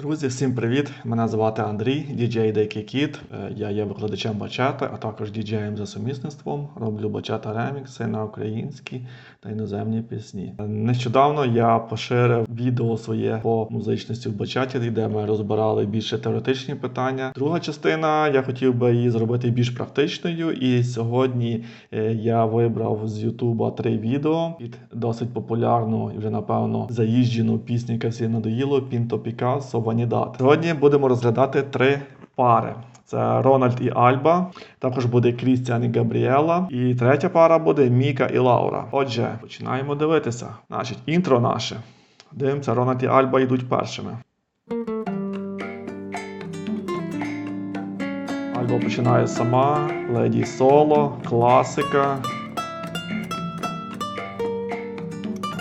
Друзі, всім привіт! Мене звати Андрій, діджей Дикий Кіт. Е, Я є викладачем бачати, а також діджеєм за сумісництвом. Роблю бачата ремікси на українські та іноземні пісні. Е, Нещодавно я поширив відео своє по музичності в бачаті, де ми розбирали більше теоретичні питання. Друга частина я хотів би її зробити більш практичною. І сьогодні е, я вибрав з Ютуба три відео під досить популярну і вже напевно заїжджену пісню, яка всі надоїло Пінто Ванідат. Сьогодні будемо розглядати три пари. Це Рональд і Альба, також буде Крістіан і Габріела. І третя пара буде Міка і Лаура. Отже, починаємо дивитися. Значить, інтро наше. Дивимося, Рональд і Альба йдуть першими. Альба починає сама, леді соло, класика.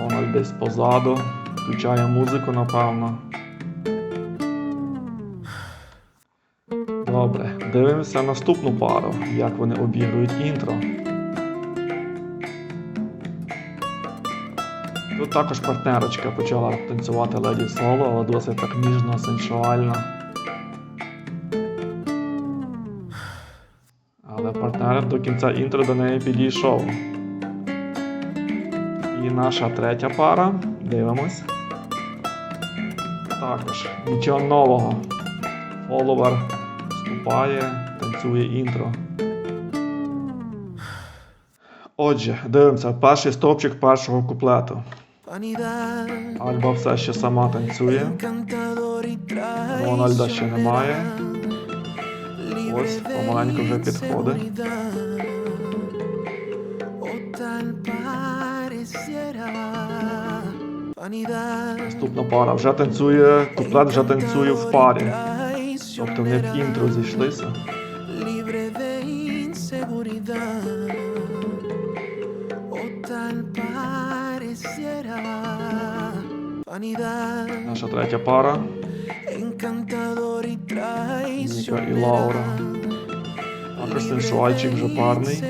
Рональд десь позаду. Включає музику, напевно. Добре, дивимося наступну пару, як вони обігрують інтро. Тут також партнерочка почала танцювати леді соло, але досить так ніжно, сенсуально. Але партнер до кінця інтро до неї підійшов. І наша третя пара. Дивимось. Також нічого нового. Фоловер вступає, танцює інтро. Отже, дивимося, перший стовпчик першого куплету. Vanidad, Альба все ще сама танцює. encantador y traicionero. Рональда ще немає. Libre Ось, de помаленьку вже підходить. inseguridad. O tal pareciera. Vanidad, Наступна пара вже танцює, куплет вже танцює в парі. Тобто вони в інтро зійшлися. pareciera. Vanidad, Наша третя пара. Ніка і Лаура. А Кристин Шуайчик вже парний.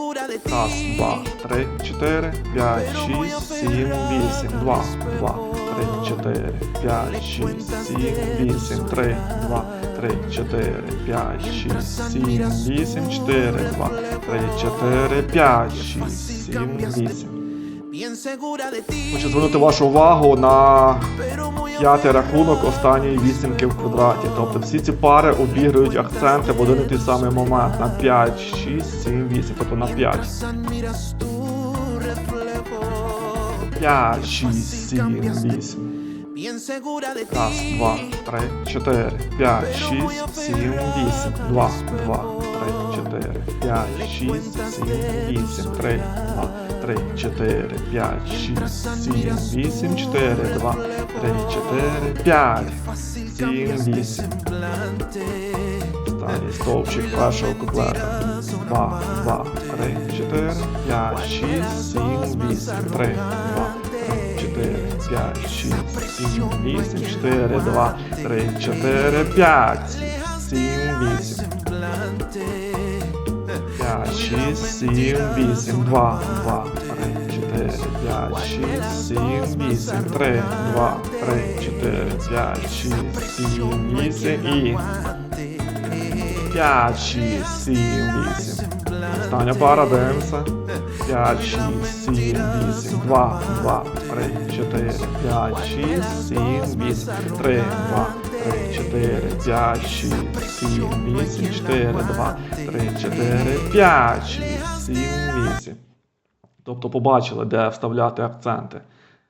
Раз, два, три, чотири, п'ять, шість, сім, вісім, два, два, три, чотири, п'ять, шість, сім, вісім, три, два, три, чотири, п'ять, шість, сім, вісім, чотири, два, три, чотири, п'ять, шість, сім, вісім. Хочу звернути вашу увагу на п'ятий рахунок останньої вісімки в квадраті. Тобто всі ці пари обігрують акценти в один і той самий момент на 5, 6, 7, 8, тобто на 5. miras tu reflejo. 5, 6, 7, 8. Bien segura de ti. Раз, два, три, чотири, п'ять, шість, сім, вісім. Два, два, три, чотири, п'ять, шість, сім, вісім. Три, два, три, чотири, п'ять, шість, сім, вісім, чотири, два, три, чотири, п'ять, сім, вісім. Останній стовпчик першого куплета. Два, два, три, чотири, п'ять, шість, сім, вісім. Три, два, три, чотири, п'ять, шість, сім, вісім, чотири, два, три, чотири, п'ять, сім, вісім. П'ять, шість, сім, вісім, два, два, три, чотири, п'ять, шість, сім, вісім, три, два, три, чотири, п'ять, шість, сім, вісім і п'ять, шість, сім, вісім. Остання пара, дивимося. 5, 6, 7, 8, 2, 2, 3, 4, 5, 6, 7, 8, 3, 2, 3, 4, 5, 6, 7, 8, 4, 2, 3, 4, 5, 6, 7, 8. Тобто побачили, де вставляти акценти.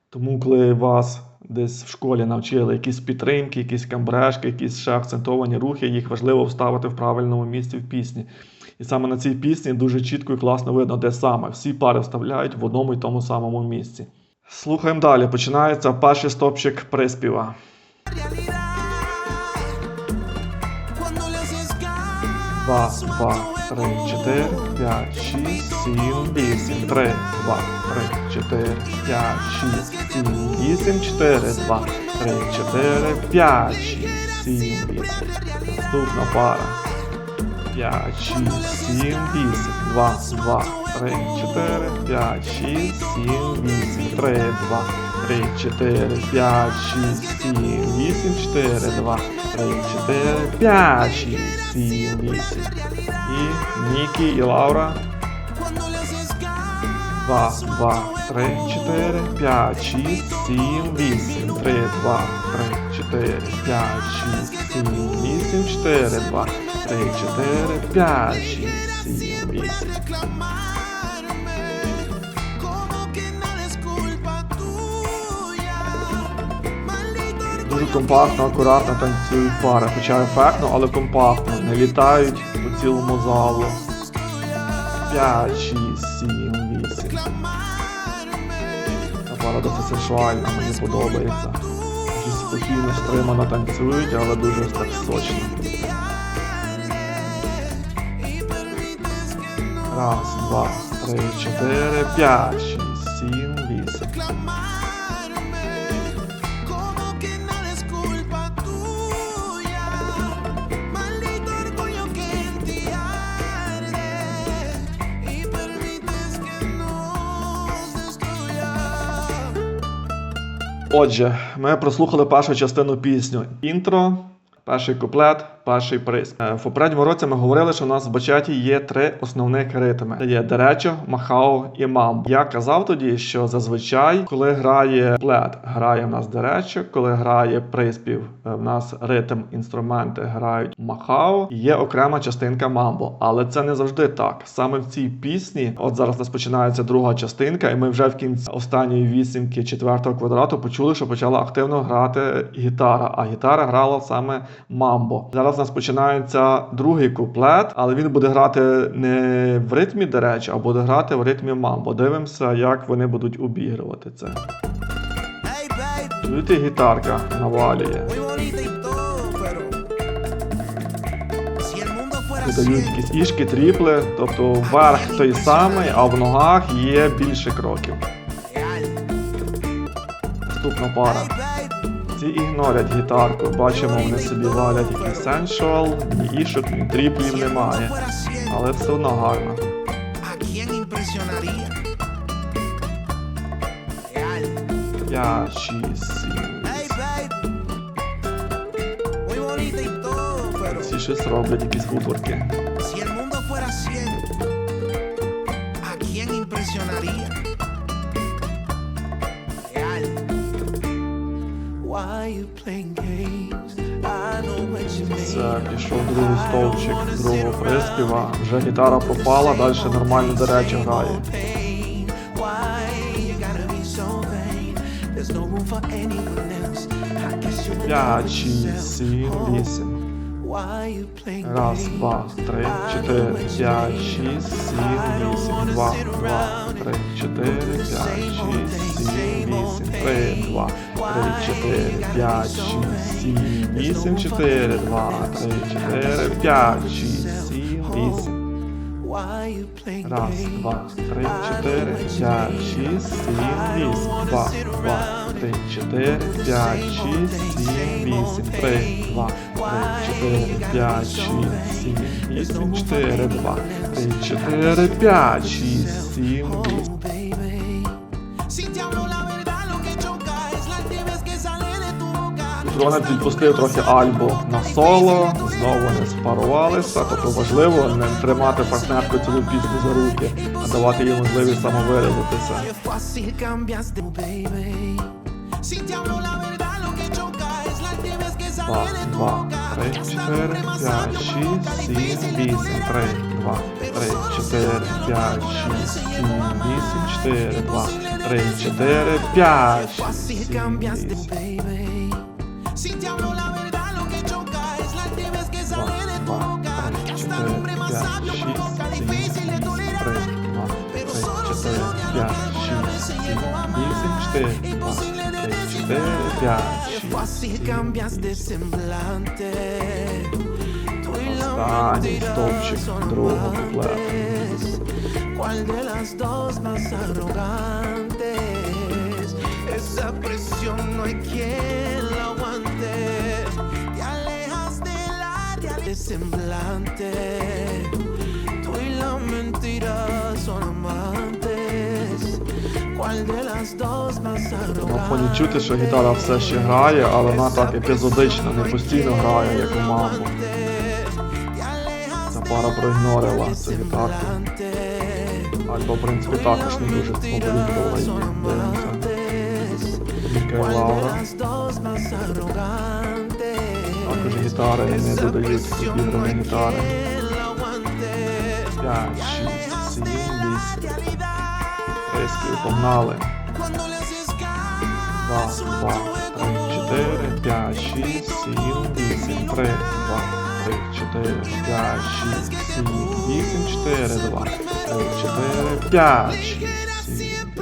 Тому, коли вас десь в школі навчили якісь підтримки, якісь камбрешки, якісь ще акцентовані рухи, їх важливо вставити в правильному місці в пісні. І саме на цій пісні дуже чітко і класно видно, де саме. Всі пари вставляють в одному і тому самому місці. Слухаємо далі. Починається перший стопчик приспіва. 2, 2, 3, 4, 5, 6, 7, 8, 3, 2, 3, 4, 5, 6, 7, 8, 4, 2, 3, 4, 5, 6, 7, 8. Наступна пара. 5, 6, 7, 8, 2, 2, 3, 4, 5, 6, 7, 8, 3, 2, 3, 4, 5, 6, 7, 8, 4, 2, 3, 4, 5, 6, 7, 8. І Нікі і Лаура. Cuando le haces caso. 2, 2, 3, 4, 5, 6, 7, 8, 3, 2, 3, 4, 5, 6, 7, 8, 4, 2, 3, 4, компактно, акуратно танцюють пари, хоча ефектно, але компактно, не літають по цілому залу. 5, 6, 7, 8. Та пара досить сексуальна, мені подобається. Дуже спокійно, стримано танцюють, але дуже так сочно. Раз, два, три, чотири, п'ять, Отже, ми прослухали першу частину пісню інтро, перший куплет, перший приз. Е, В попередньому році ми говорили, що у нас в бачаті є три основних ритми: Це є деречо, махао і мамбо. Я казав тоді, що зазвичай, коли грає куплет, грає в нас деречо, коли грає приспів, е, в нас ритм, інструменти грають махао, є окрема частинка мамбо. Але це не завжди так. Саме в цій пісні, от зараз у нас починається друга частинка, і ми вже в кінці останньої вісімки четвертого квадрату почули, що почала активно грати гітара, а гітара грала саме мамбо. Зараз у нас починається другий куплет, але він буде грати не в ритмі деречі, а буде грати в ритмі мамбо. Дивимося, як вони будуть обігрувати це. babe Чуєте, гітарка навалює. Додають якісь ішки, тріпли, тобто верх той самий, а в ногах є більше кроків. Наступна пара. Ці ігнорять гітарку. Бачимо, вони собі валять якийсь сеншуал, ні ішок, ні тріплів немає. Але все одно гарно. ¿A quién impresionaría? Real. 5, 6, 7. Hey, babe. Muy bonita y todo, pero Всі щось роблять, якісь футворки. si el mundo fuera 100, ¿a quién impresionaría? Це пішов другий стовпчик другого приспіва. Вже гітара пропала, далі нормально до речі грає. П'ять, шість, сім, gotta Раз, два, три, чотири, п'ять, шість, сім, вісім, два, два, три, чотири, п'ять, шість, сім, вісім, три, два, три, чотири, п'ять, шість, сім, вісім, чотири, два, три, чотири, п'ять, шість, сім, вісім. Раз, два, три, чотири, п'ять, шість, сім, вісім, два, два, три, чотири, п'ять, шість, сім, вісім, три, два, три, чотири, п'ять, шість, сім, вісім, чотири, два, три, чотири, п'ять, шість, сім, вісім. Рональд відпустив трохи Альбу на соло, знову не спарувалися, тобто важливо не тримати партнерку цілу пісню за руки, а давати їй можливість самовиразитися. Oh, Два, два, три, чотири, п'ять, шість, сім, вісім, три, два, три, чотири, п'ять, шість, сім, вісім, чотири, два, три, чотири, п'ять, шість, сім, вісім. Qué шість, fácil сім, cambias de вісім. semblante. Tú y la Останній mentira стовпчик son другого куплету. amantes. ¿Cuál de las dos más arrogantes? Esa presión no hay quien la aguante. Te alejas de la realidad. semblante. Tú y la mentira son amantes. На фоні чути, що гітара все ще грає, але вона так епізодично, не постійно грає, як у маму. Ця пара проігнорила цю гітарку. Альба, в принципі, також не дуже сподобала її. Дивимося. Лаура. Також гітари не додають підіграні гітари. 5, 6, 7, 8. Приспів, погнали. 2, 2, 3, 4, 5, 6, 7, 8, 3, 2, 3, 4, 5, 6, 7, 8, 4, 2, 3, 4, 5, 6, 7,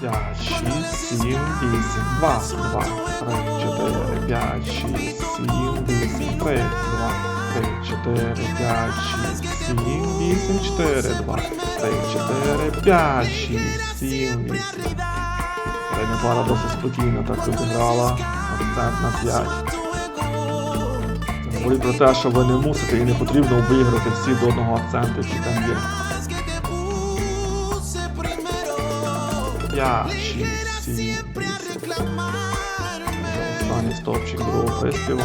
5, 6, 7, 8, 2, 2, 3, 4, 5, 6, 7, 8, 3, 2, 3, 4, 5, 6, 7, 8, 4, 2, 3, 4, 5, 6, 7, 8. Передня пара досить спокійно так обіграла. Акцент на 5. Говорить про те, що ви не мусите і не потрібно виграти всі до одного акценту, які там є. 5, 6, 7, 8. Останній стовпчик другого приспіва.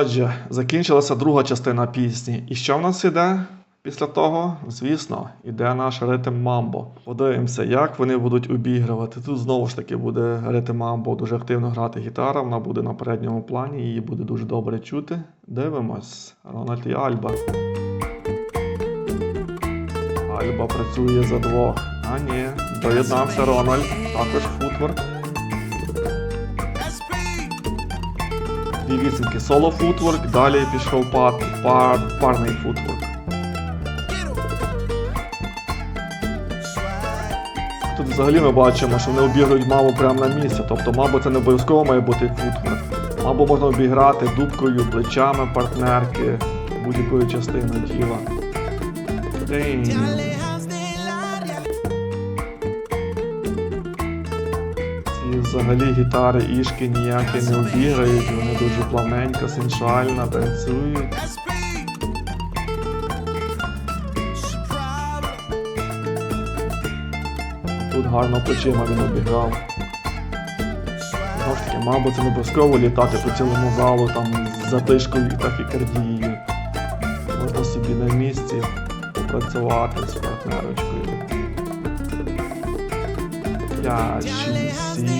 Отже, закінчилася друга частина пісні. І що в нас іде після того? Звісно, іде наш ритм мамбо. Подивимося, як вони будуть обігрувати. Тут знову ж таки буде ритм мамбо дуже активно грати гітара, вона буде на передньому плані, її буде дуже добре чути. Дивимось. Рональд і Альба. Альба працює за двох. А ні, доєднався Рональд, також футворк. Дві вісімки соло футворк, далі пішов пар, пар, парний футворк. Тут взагалі ми бачимо, що вони обігрують маму прямо на місці. Тобто, мабуть, це не обов'язково має бути футворк. Мабуть, можна обіграти дубкою, плечами партнерки, будь-якою частиною тіла. День. Взагалі гітари ішки ніякі не обіграють, вони дуже плавненько, сеншуально танцюють. Тут гарно плечима він обіграв. Таки, мабуть, не обов'язково літати по цілому залу там з затишкою і тафікардією. Можна собі на місці попрацювати з партнерочкою. 5, 6, 7, 8.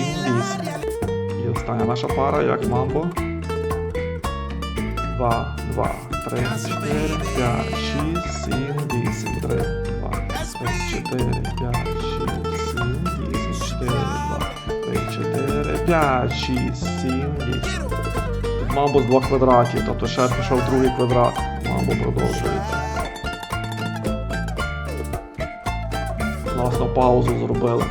І остання наша пара, як мамбо. 2, 2, 3, 4, 5, 6, 7, 8, 3, 2, 3, 4, 5, 6, 7, 8, 4, 2, 3, 4, 5, 6, 7, 8. Тут мамбо з двох квадратів, тобто ще пішов другий квадрат. Мамбо продовжується. Класно паузу зробили.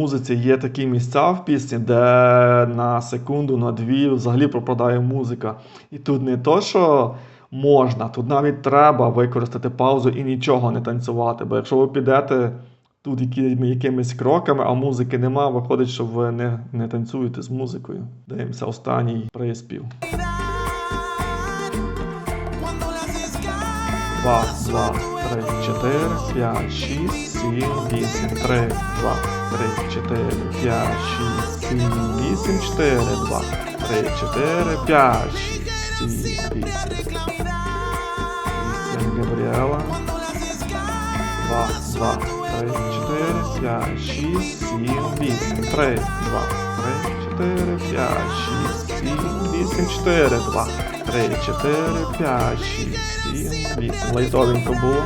Музиці є такі місця в пісні, де на секунду, на дві взагалі пропадає музика. І тут не то, що можна, тут навіть треба використати паузу і нічого не танцювати. Бо якщо ви підете тут якими, якимись кроками, а музики нема, виходить, що ви не, не танцюєте з музикою. Дивимося останній приспів. 2, 2, 3, 4, 5, 6, 7, 8, 3, 2, 3, 4, 5, 6, 7, 8, 4, 2, 3, 4, 5, 6, 7, 8. Крістіан Габріела. cuando las escalas два, два, три, чотири, п'ять, шість, сім, вісім, три, два, три, чотири, п'ять, шість, сім, вісім, чотири, два, три, чотири, п'ять, шість, сім, вісім. Лайтовенько було.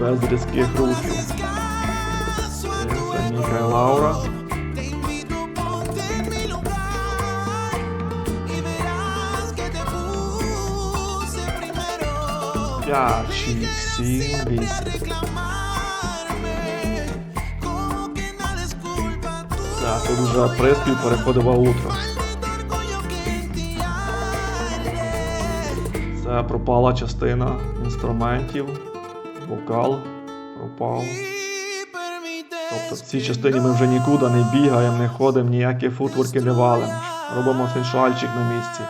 Без різких рухів. Це Ніка і Лаура. П'ять, шість, сім, вісім. Так, тут вже приспів переходив аутро. Пропала частина інструментів, вокал пропав. Тобто в цій частині ми вже нікуди не бігаємо, не ходимо, ніякі футворки не валимо. Робимо фіншальчик на місці.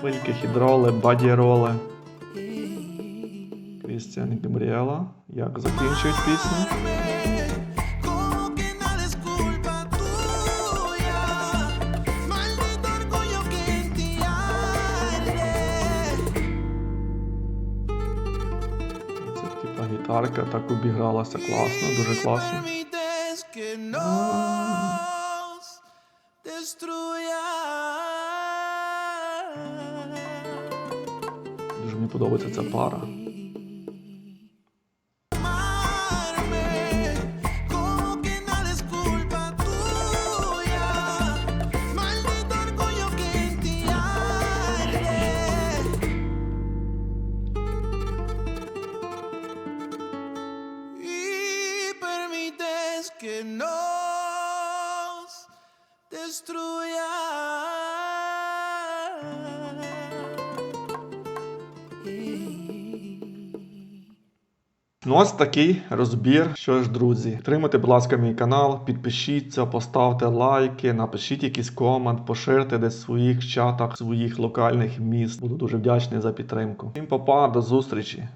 Хвильки, хідроли, бадіроли. Крістіан і. Як закінчують пісню? Гітарка так обігралася класно, дуже класно. Дуже мені подобається ця пара. Que nos destruya. Ну ось такий розбір. Що ж, друзі, підтримайте, будь ласка, мій канал, підпишіться, поставте лайки, напишіть якийсь комент, поширте десь в своїх чатах, своїх локальних міст. Буду дуже вдячний за підтримку. Всім па-па, до зустрічі!